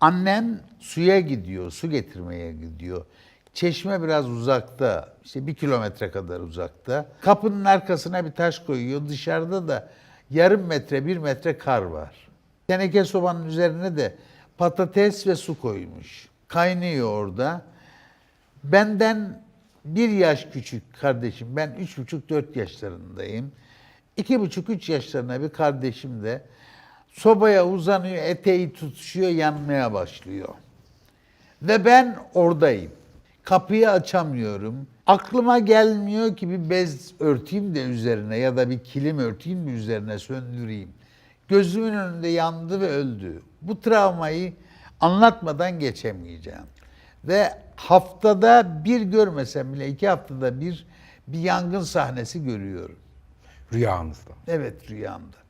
Annem suya gidiyor, su getirmeye gidiyor. Çeşme biraz uzakta, işte bir kilometre kadar uzakta. Kapının arkasına bir taş koyuyor. Dışarıda da yarım metre, bir metre kar var. Teneke sobanın üzerine de patates ve su koymuş. Kaynıyor orada. Benden bir yaş küçük kardeşim, ben üç buçuk dört yaşlarındayım. İki buçuk üç yaşlarında bir kardeşim de sobaya uzanıyor, eteği tutuşuyor, yanmaya başlıyor. Ve ben oradayım. Kapıyı açamıyorum. Aklıma gelmiyor ki bir bez örteyim de üzerine ya da bir kilim örteyim de üzerine söndüreyim. Gözümün önünde yandı ve öldü. Bu travmayı anlatmadan geçemeyeceğim. Ve haftada bir görmesem bile iki haftada bir bir yangın sahnesi görüyorum. Rüyanızda. Evet rüyamda.